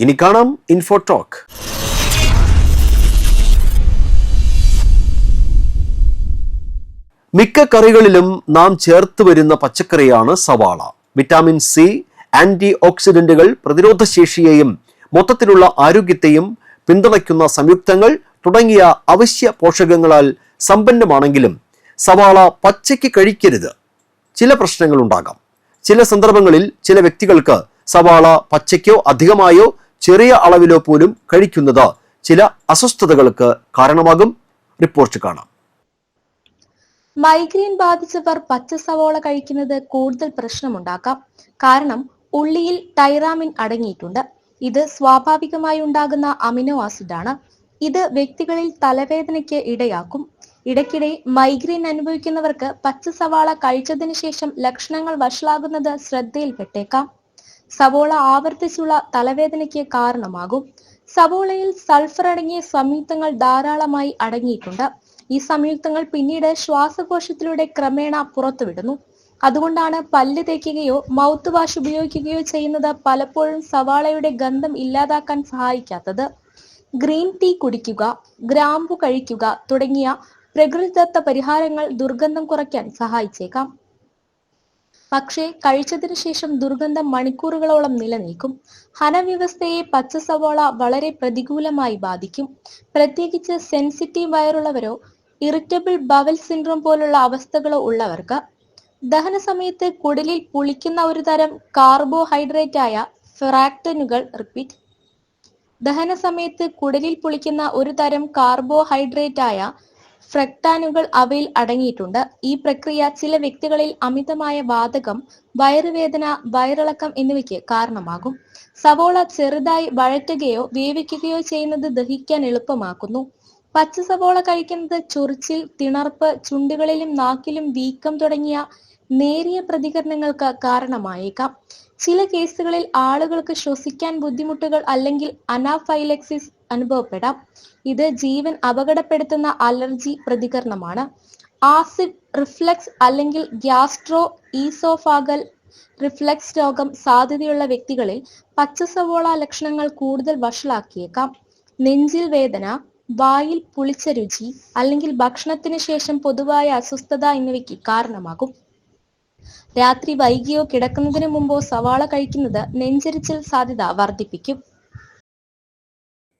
ഇനി കാണാം info talk മിക്ക കറികളിലും നാം ചേർത്ത് വരുന്ന പച്ചക്കറിയാണ് സവാള. വിറ്റാമിൻ സി ആന്റി ഓക്സിഡന്റുകൾ പ്രതിരോധശേഷിയെയും മൊത്തത്തിലുള്ള ആരോഗ്യത്തെയും പിന്തുണയ്ക്കുന്ന സംയുക്തങ്ങൾ തുടങ്ങിയ അവശ്യ പോഷകങ്ങളാൽ സമ്പന്നമാണെങ്കിലും സവാള പച്ചയ്ക്ക് കഴിക്കരുത്. ചില പ്രശ്നങ്ങൾ ഉണ്ടാകാം ചില സന്ദർഭങ്ങളിൽ ചില വ്യക്തികൾക്ക് സവാള പച്ചയ്ക്കോ അധികമായോ ചെറിയ അളവിലോ പോലും കഴിക്കുന്നത് ചില അസ്വസ്ഥതകൾക്ക് കാരണമാകും. റിപ്പോർട്ട് കാണാം. മൈഗ്രെയിൻ ബാധിച്ചവർ പച്ച സവോള കഴിക്കുന്നത് കൂടുതൽ പ്രശ്നമുണ്ടാക്കാം. കാരണം ഉള്ളിയിൽ ടൈറാമിൻ അടങ്ങിയിട്ടുണ്ട്. ഇത് സ്വാഭാവികമായി ഉണ്ടാകുന്ന അമിനോ ആസിഡാണ്. ഇത് വ്യക്തികളിൽ തലവേദനയ്ക്ക് ഇടയാക്കും. ഇടയ്ക്കിടെ മൈഗ്രെയിൻ അനുഭവിക്കുന്നവർക്ക് പച്ച സവാള കഴിച്ചതിന് ശേഷം ലക്ഷണങ്ങൾ വഷളാകുന്നത് ശ്രദ്ധയിൽപ്പെട്ടേക്കാം. സവോള ആവർത്തിച്ചുള്ള തലവേദനയ്ക്ക് കാരണമാകും. സവോളയിൽ സൾഫർ അടങ്ങിയ സംയുക്തങ്ങൾ ധാരാളമായി അടങ്ങിയിട്ടുണ്ട്. ഈ സംയുക്തങ്ങൾ പിന്നീട് ശ്വാസകോശത്തിലൂടെ ക്രമേണ പുറത്തുവിടുന്നു. അതുകൊണ്ടാണ് പല്ല് തേക്കുകയോ മൗത്ത് വാഷ് ഉപയോഗിക്കുകയോ ചെയ്യുന്നത് പലപ്പോഴും സവാളയുടെ ഗന്ധം ഇല്ലാതാക്കാൻ സഹായിക്കാത്തത്. ഗ്രീൻ ടീ കുടിക്കുക ഗ്രാമ്പു കഴിക്കുക തുടങ്ങിയ പ്രകൃതിദത്ത പരിഹാരങ്ങൾ ദുർഗന്ധം കുറയ്ക്കാൻ സഹായിച്ചേക്കാം. പക്ഷേ കഴിച്ചതിനു ശേഷം ദുർഗന്ധം മണിക്കൂറുകളോളം നിലനിൽക്കും. ഹനവ്യവസ്ഥയെ പച്ച സവോള വളരെ പ്രതികൂലമായി ബാധിക്കും. പ്രത്യേകിച്ച് സെൻസിറ്റീവ് വയറുള്ളവരോ ഇറിറ്റബിൾ ബവൽ സിൻഡ്രോം പോലുള്ള അവസ്ഥകളോ ഉള്ളവർക്ക് ദഹന സമയത്ത് കുടലിൽ പുളിക്കുന്ന ഒരു തരം കാർബോഹൈഡ്രേറ്റ് ആയ ഫ്രാക്ടനുകൾ റിപ്പീറ്റ്. ദഹന സമയത്ത് കുടലിൽ പുളിക്കുന്ന ഒരു തരം കാർബോഹൈഡ്രേറ്റ് ആയ ഫ്രക്ടാനുകൾ അവയിൽ അടങ്ങിയിട്ടുണ്ട്. ഈ പ്രക്രിയ ചില വ്യക്തികളിൽ അമിതമായ വാതകം വയറുവേദന വയറിളക്കം എന്നിവയ്ക്ക് കാരണമാകും. സവോള ചെറുതായി വഴറ്റുകയോ വേവിക്കുകയോ ചെയ്യുന്നത് ദഹിക്കാൻ എളുപ്പമാക്കുന്നു. പച്ച സവോള കഴിക്കുന്നത് ചൊറിച്ചിൽ തിണർപ്പ് ചുണ്ടുകളിലും നാക്കിലും വീക്കം തുടങ്ങിയ നേരിയ പ്രതികരണങ്ങൾക്ക് കാരണമായേക്കാം. ചില കേസുകളിൽ ആളുകൾക്ക് ശ്വസിക്കാൻ ബുദ്ധിമുട്ടുകൾ അല്ലെങ്കിൽ അനാഫൈലക്സിസ് അനുഭവപ്പെടാം. ഇത് ജീവൻ അപകടപ്പെടുത്തുന്ന അലർജി പ്രതികരണമാണ്. ആസിഡ് റിഫ്ലക്സ് അല്ലെങ്കിൽ ഗ്യാസ്ട്രോ ഈസോഫാഗൽ റിഫ്ലക്സ് രോഗം സാധ്യതയുള്ള വ്യക്തികളിൽ പച്ചസവോള ലക്ഷണങ്ങൾ കൂടുതൽ വഷളാക്കിയേക്കാം. നെഞ്ചിൽ വേദന വായിൽ പുളിച്ച രുചി അല്ലെങ്കിൽ ഭക്ഷണത്തിന് ശേഷം പൊതുവായ അസ്വസ്ഥത എന്നിവയ്ക്ക് കാരണമാകും. രാത്രി വൈകിയോ കിടക്കുന്നതിന് മുമ്പോ സവാള കഴിക്കുന്നത് നെഞ്ചരിച്ചിൽ സാധ്യത വർദ്ധിപ്പിക്കും.